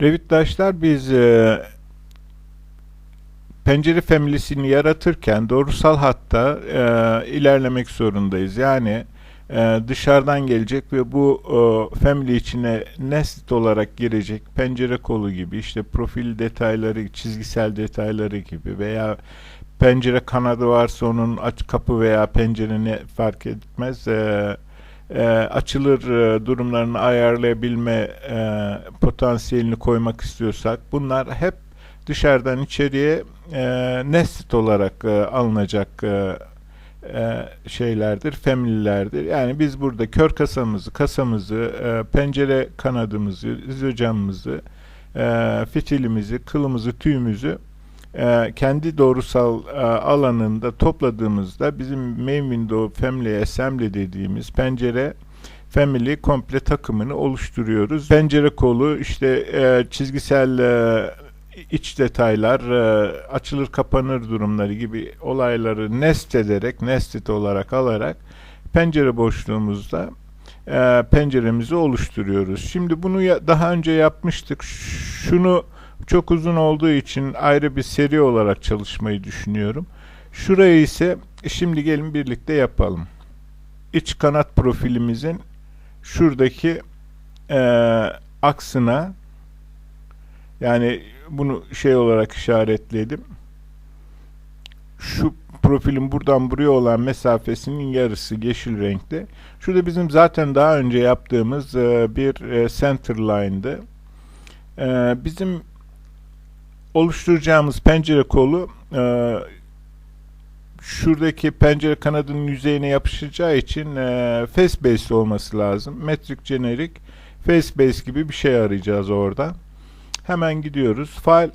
Revitdaşlar biz e, pencere family'sini yaratırken doğrusal hatta e, ilerlemek zorundayız. Yani e, dışarıdan gelecek ve bu e, family içine neslit olarak girecek pencere kolu gibi işte profil detayları, çizgisel detayları gibi veya pencere kanadı varsa onun aç kapı veya pencere ne fark etmez. E, e, açılır e, durumlarını ayarlayabilme e, potansiyelini koymak istiyorsak bunlar hep dışarıdan içeriye e, neslit olarak e, alınacak e, e, şeylerdir, family'lerdir. Yani biz burada kör kasamızı, kasamızı, e, pencere kanadımızı, izocamımızı, e, fitilimizi, kılımızı, tüyümüzü e, kendi doğrusal e, alanında topladığımızda bizim main window family assembly dediğimiz pencere family komple takımını oluşturuyoruz. Pencere kolu işte e, çizgisel e, iç detaylar, açılır kapanır durumları gibi olayları nest ederek, nested olarak alarak pencere boşluğumuzda e, penceremizi oluşturuyoruz. Şimdi bunu daha önce yapmıştık. Şunu çok uzun olduğu için ayrı bir seri olarak çalışmayı düşünüyorum. Şurayı ise şimdi gelin birlikte yapalım. İç kanat profilimizin şuradaki e, aksına yani bunu şey olarak işaretledim. Şu profilin buradan buraya olan mesafesinin yarısı yeşil renkte. Şurada bizim zaten daha önce yaptığımız e, bir e, center line'dı. E, bizim oluşturacağımız pencere kolu e, şuradaki pencere kanadının yüzeyine yapışacağı için e, face base olması lazım. Metric generic face base gibi bir şey arayacağız orada. Hemen gidiyoruz. File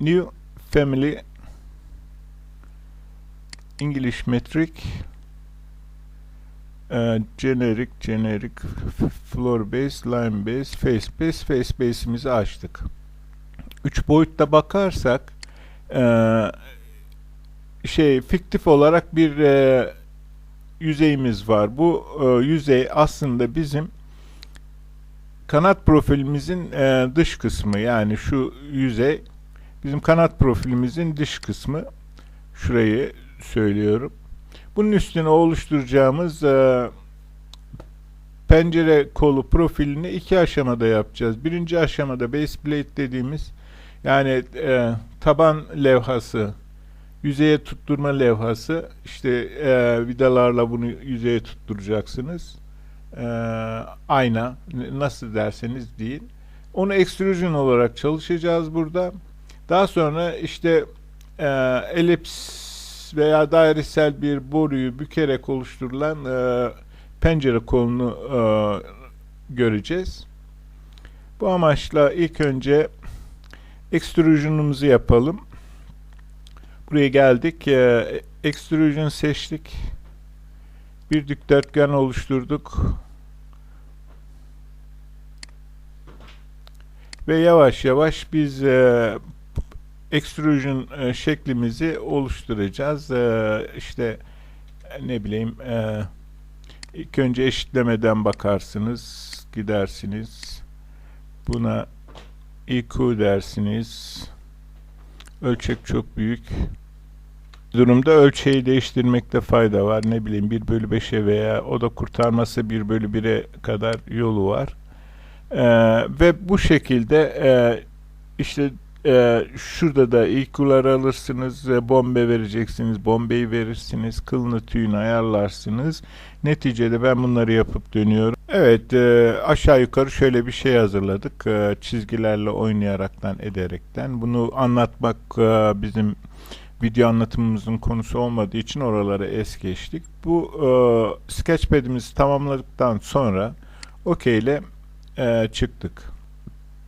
New Family English Metric e, Generic Generic Floor Base Line Base Face Base Face Base'imizi açtık. Üç boyutta bakarsak e, şey fiktif olarak bir e, yüzeyimiz var. Bu e, yüzey aslında bizim kanat profilimizin e, dış kısmı yani şu yüzey bizim kanat profilimizin dış kısmı şurayı söylüyorum. Bunun üstüne oluşturacağımız e, pencere kolu profilini iki aşamada yapacağız. Birinci aşamada base plate dediğimiz yani e, taban levhası yüzeye tutturma levhası işte e, vidalarla bunu yüzeye tutturacaksınız e, ayna nasıl derseniz deyin. Onu extrusion olarak çalışacağız burada. Daha sonra işte e, elips veya dairesel bir boruyu bükerek oluşturulan e, pencere kolunu e, göreceğiz. Bu amaçla ilk önce extrusion'umuzu yapalım. Buraya geldik. E, extrusion seçtik. Bir dikdörtgen oluşturduk. Ve yavaş yavaş biz e, extrusion e, şeklimizi oluşturacağız. E, işte ne bileyim e, ilk önce eşitlemeden bakarsınız, gidersiniz. Buna EQ dersiniz. Ölçek çok büyük. Durumda ölçeği değiştirmekte fayda var. Ne bileyim 1 bölü 5'e veya o da kurtarması 1 bölü 1'e kadar yolu var. Ee, ve bu şekilde e, işte e, şurada da EQ'ları alırsınız, e, bombe vereceksiniz, bombeyi verirsiniz, kılını tüyünü ayarlarsınız. Neticede ben bunları yapıp dönüyorum. Evet, e, aşağı yukarı şöyle bir şey hazırladık. E, çizgilerle oynayaraktan, ederekten. Bunu anlatmak e, bizim video anlatımımızın konusu olmadığı için oraları es geçtik. Bu e, sketchpad'imizi tamamladıktan sonra OK ile e, çıktık.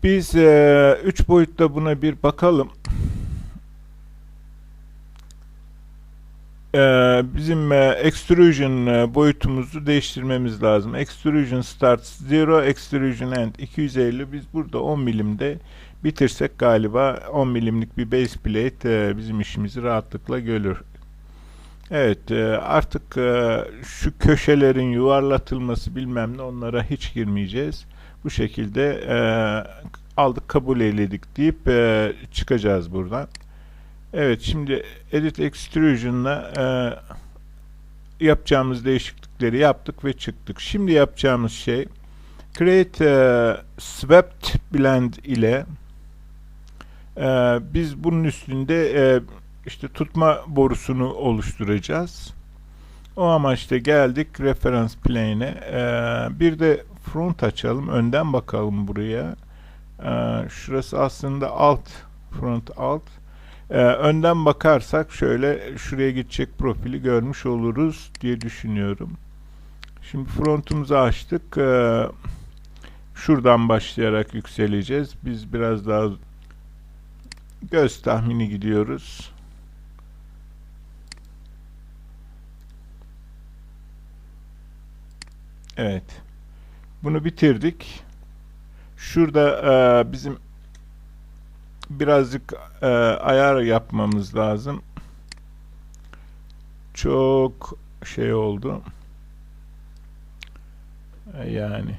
Biz e, üç boyutta buna bir bakalım. E, bizim e, extrusion e, boyutumuzu değiştirmemiz lazım. Extrusion starts 0, extrusion end 250. Biz burada 10 milimde bitirsek galiba 10 milimlik bir base plate e, bizim işimizi rahatlıkla görür. Evet e, artık e, şu köşelerin yuvarlatılması bilmem ne onlara hiç girmeyeceğiz. Bu şekilde e, aldık kabul eyledik deyip e, çıkacağız buradan. Evet şimdi Edit Extrusion'la e, yapacağımız değişiklikleri yaptık ve çıktık. Şimdi yapacağımız şey Create e, Swept Blend ile e, biz bunun üstünde e, işte tutma borusunu oluşturacağız. O amaçla geldik referans plane'e. Ee, bir de front açalım. Önden bakalım buraya. Ee, şurası aslında alt. Front alt. Ee, önden bakarsak şöyle şuraya gidecek profili görmüş oluruz diye düşünüyorum. Şimdi frontumuzu açtık. Ee, şuradan başlayarak yükseleceğiz. Biz biraz daha göz tahmini gidiyoruz. Evet. Bunu bitirdik. Şurada e, bizim birazcık e, ayar yapmamız lazım. Çok şey oldu. E, yani.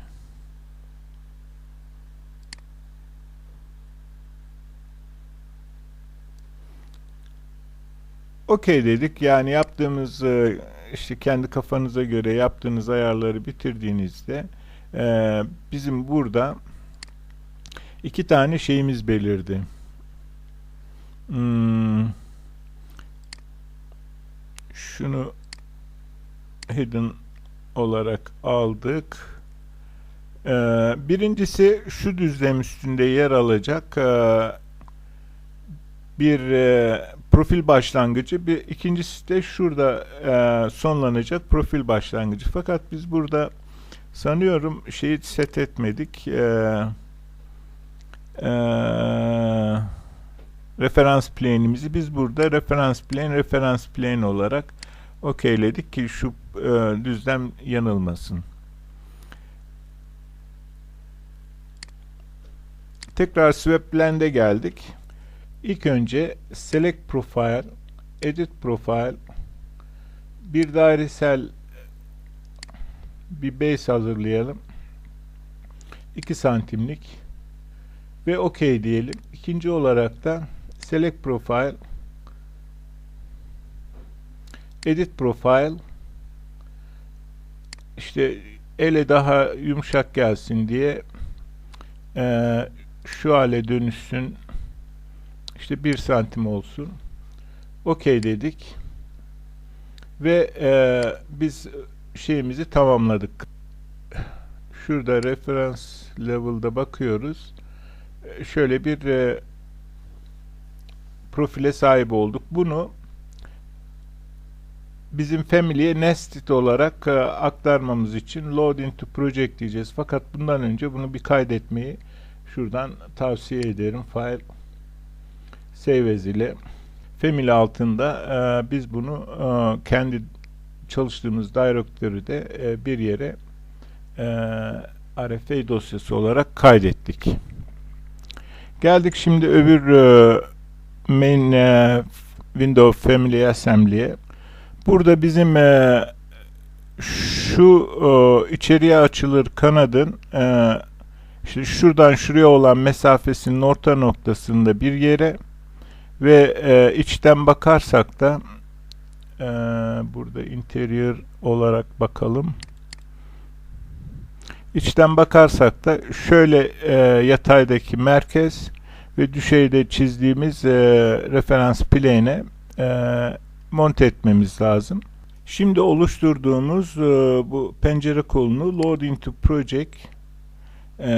Okey dedik. Yani yaptığımız e, işte kendi kafanıza göre yaptığınız ayarları bitirdiğinizde e, bizim burada iki tane şeyimiz belirdi. Hmm, şunu hidden olarak aldık. Ee, birincisi şu düzlem üstünde yer alacak ee, bir e, profil başlangıcı. Bir ikincisi de şurada e, sonlanacak profil başlangıcı. Fakat biz burada sanıyorum şeyi set etmedik. E, e, referans plane'imizi biz burada referans plane referans plane olarak okeyledik ki şu e, düzlem yanılmasın. Tekrar swap blend'e geldik. İlk önce Select Profile, Edit Profile, bir dairesel bir base hazırlayalım. 2 santimlik ve OK diyelim. İkinci olarak da Select Profile, Edit Profile, işte ele daha yumuşak gelsin diye e, şu hale dönüşsün işte bir santim olsun. Okey dedik. Ve e, biz şeyimizi tamamladık. Şurada referans level'da bakıyoruz. E, şöyle bir e, profile sahip olduk. Bunu bizim family'e nested olarak e, aktarmamız için load into project diyeceğiz. Fakat bundan önce bunu bir kaydetmeyi şuradan tavsiye ederim. File save as ile family altında e, biz bunu e, kendi çalıştığımız direktörde e, bir yere e, RFA dosyası olarak kaydettik. Geldik şimdi öbür e, main e, window family assembly'ye. Burada bizim e, şu e, içeriye açılır kanadın e, işte şuradan şuraya olan mesafesinin orta noktasında bir yere ve e, içten bakarsak da e, burada interior olarak bakalım. İçten bakarsak da şöyle e, yataydaki merkez ve düşeyde çizdiğimiz e, referans plane'e e, monte etmemiz lazım. Şimdi oluşturduğumuz e, bu pencere kolunu Load into Project e,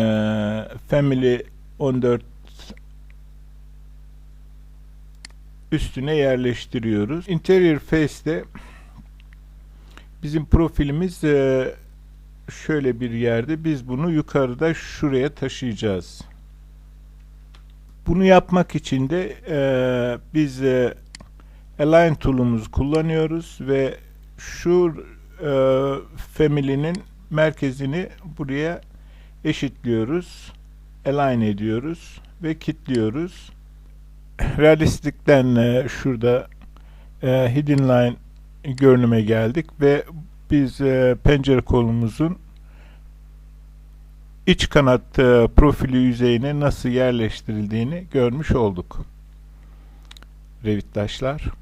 Family 14 üstüne yerleştiriyoruz. Interior Face'de bizim profilimiz e, şöyle bir yerde biz bunu yukarıda şuraya taşıyacağız. Bunu yapmak için de e, biz e, Align tool'umuzu kullanıyoruz ve şu e, family'nin merkezini buraya eşitliyoruz. Align ediyoruz ve kilitliyoruz realistikten e, şurada e, hidden line görünüme geldik ve biz e, pencere kolumuzun iç kanat e, profili yüzeyine nasıl yerleştirildiğini görmüş olduk. Revit taşlar.